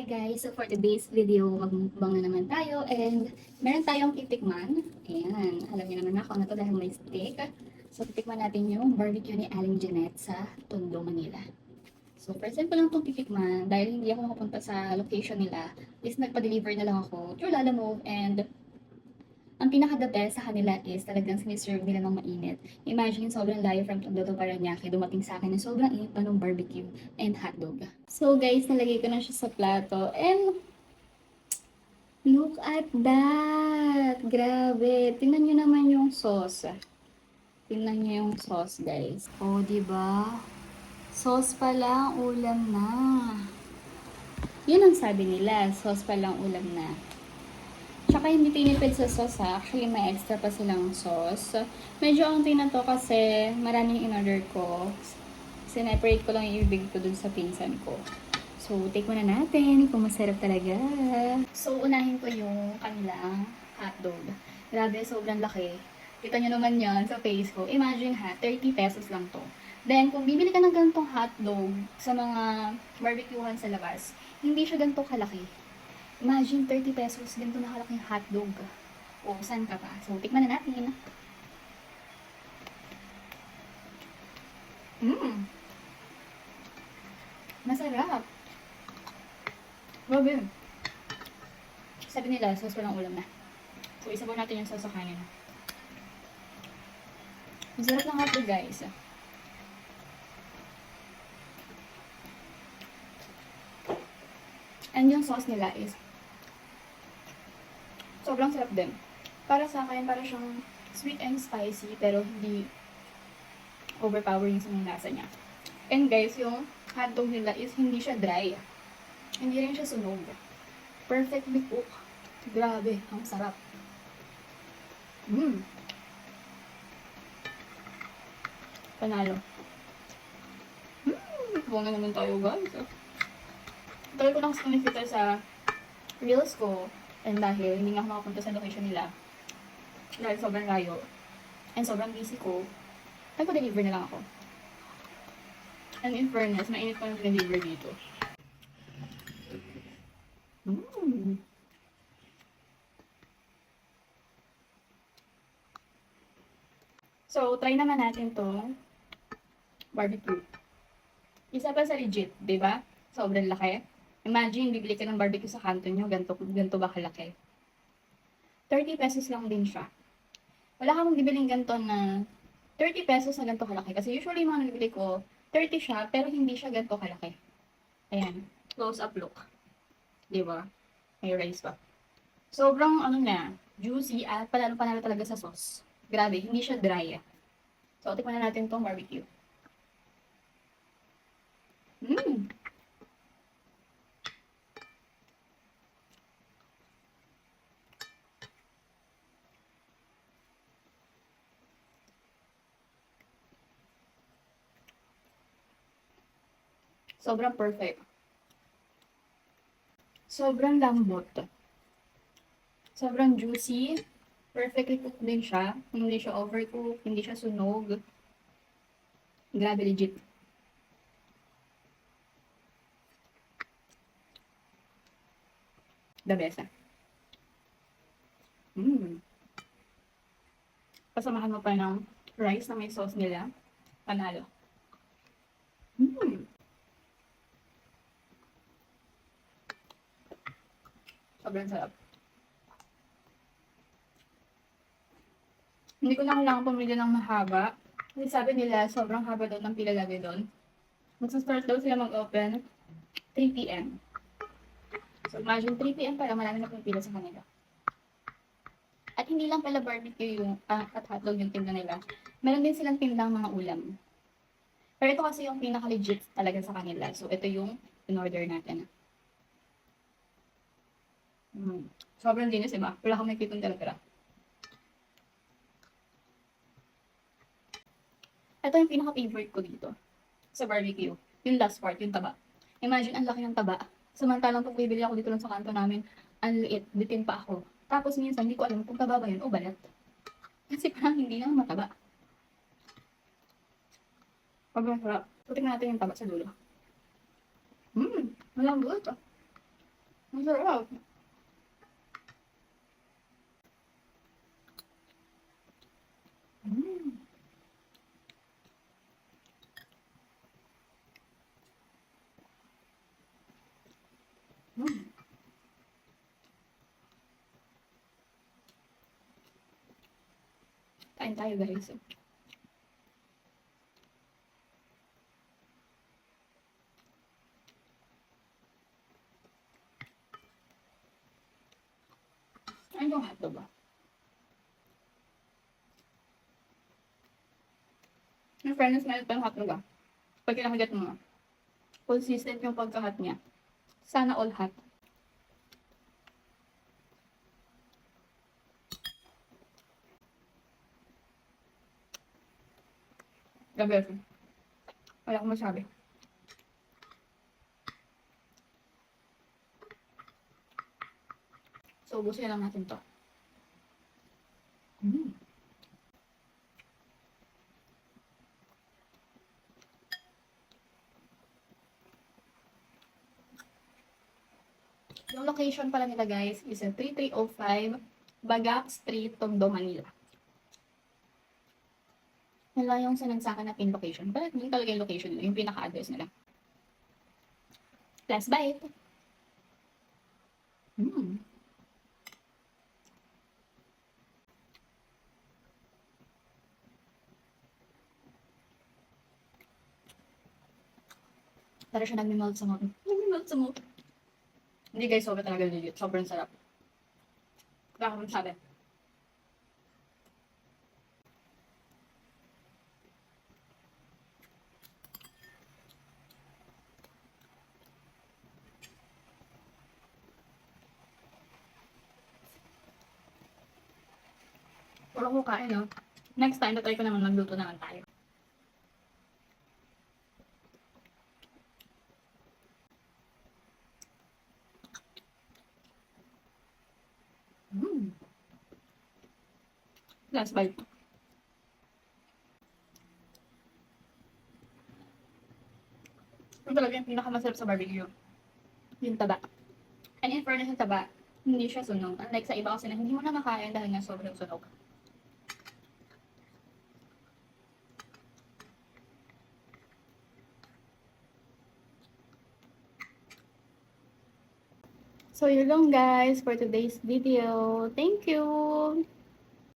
Hi guys! So for today's video, magmukbang na naman tayo and meron tayong titikman. Ayan, alam niyo naman ako na to dahil may steak. So titikman natin yung barbecue ni Aling Jeanette sa Tondo, Manila. So first time ko lang itong titikman dahil hindi ako makapunta sa location nila. Is nagpa-deliver na lang ako through Lalamove and ang pinaka the best sa kanila is talagang siniserve nila ng mainit. Imagine sobrang layo from Tondo to Paranaque, dumating sa akin na sobrang init pa ng barbecue and hotdog. So guys, nalagay ko na siya sa plato and look at that! Grabe! Tingnan nyo naman yung sauce. Tingnan nyo yung sauce guys. Oh, di ba? Sauce pa lang, ulam na. Yun ang sabi nila, sauce pa lang ulam na. Tsaka hindi tinipid sa sauce ha. Actually, may extra pa silang sauce. Medyo ang na to kasi maraming in-order ko. Sineparate ko lang yung ibig ko dun sa pinsan ko. So, take muna natin kung masarap talaga. So, unahin ko yung kanilang hotdog. Grabe, sobrang laki. Kita nyo naman yan sa face ko. Imagine ha, 30 pesos lang to. Then, kung bibili ka ng ganitong hotdog sa mga barbecuehan sa labas, hindi siya ganito kalaki. Imagine 30 pesos, ganito nakalaking hotdog. O, saan ka pa? So, tikman na natin. Mmm! Masarap! Grabe! Sabi nila, sauce walang ulam na. So, isabaw natin yung sauce sa kanin. Masarap ng hotdog, guys. And yung sauce nila is sobrang sarap din. Para sa akin, para siyang sweet and spicy, pero hindi overpowering sa mga lasa niya. And guys, yung hotdog nila is hindi siya dry. Hindi rin siya sunog. Perfectly cooked. Grabe, ang sarap. Mmm. Panalo. Mmm, buwan na naman tayo guys. Tagal ko lang kumikita sa reels ko. And dahil hindi nga ako makapunta sa location nila. Dahil sobrang layo. And sobrang busy ko. Nagpa-deliver na lang ako. And in fairness, mainit pa yung deliver dito. Mm. So, try naman natin to barbecue. Isa pa sa legit, di ba? Sobrang laki. Imagine, bibili ka ng barbecue sa kanto nyo, ganito, ganito ba kalaki? 30 pesos lang din siya. Wala kang bibiling ganito na 30 pesos na ganito kalaki. Kasi usually mga nabibili ko, 30 siya, pero hindi siya ganito kalaki. Ayan, close up look. Di ba? May rice pa. Sobrang ano na, juicy at panalo panalo talaga sa sauce. Grabe, hindi siya dry. So, tikman na natin tong barbecue. Mmm! Sobrang perfect. Sobrang lambot. Sobrang juicy. Perfectly cooked din siya. Hindi siya overcooked. Hindi siya sunog. Grabe legit. The best ah. Mm. Pasamahan mo pa ng rice na may sauce nila. Panalo. Mm. Sobrang sarap. Hindi ko na kailangan pumili ng mahaba. Kasi sabi nila, sobrang haba daw ng pila lagi doon. Magsa-start daw sila mag-open 3 p.m. So imagine 3 p.m. para marami na pumipila sa kanila. At hindi lang pala barbecue yung ah, at hotdog yung tinda nila. Meron din silang tindang mga ulam. Pero ito kasi yung pinaka-legit talaga sa kanila. So ito yung in-order natin. Mm. Sobrang linis, diba? Wala kang nakikitang tira-tira. Ito yung pinaka-favorite ko dito. Sa barbecue. Yung last part, yung taba. Imagine, ang laki ng taba. Samantalang pag bibili ako dito lang sa kanto namin, ang liit, bitin pa ako. Tapos minsan, hindi ko alam kung taba ba yun o balat. Kasi parang hindi lang mataba. Sobrang sarap. So, tingnan natin yung taba sa dulo. Mmm, malambot. Masarap. Mm. Mm. Kain tayo guys. Ano yung hotdog ba? Yung fairness na ito yung hotdog ah. Pag kinakagat mo, consistent yung pagkahat niya. Sana all hot. Gabi. Wala akong masabi. So, ubusin lang natin to. Mm. Yung location pala nila guys is a 3305 Bagak Street, Tondo, Manila. Wala yung sinagsakan na pin location. But yun talaga yung location nila, yung pinaka-address nila. Last bite. Mm. Para siya nagme-melt sa mouth. Nagme-melt sa mouth. Hindi guys, sobrang talaga legit. Sobrang sarap. Wala akong masabi. Wala ko kain, no? Next time, tatry ko naman magluto naman tayo. Mm. Last bite. Yung talaga yung pinakamasarap sa barbecue. Yung taba. And in fairness yung taba, hindi siya sunog. Unlike sa iba kasi na hindi mo na makain dahil nga sobrang sunog. So, yun lang guys for today's video. Thank you!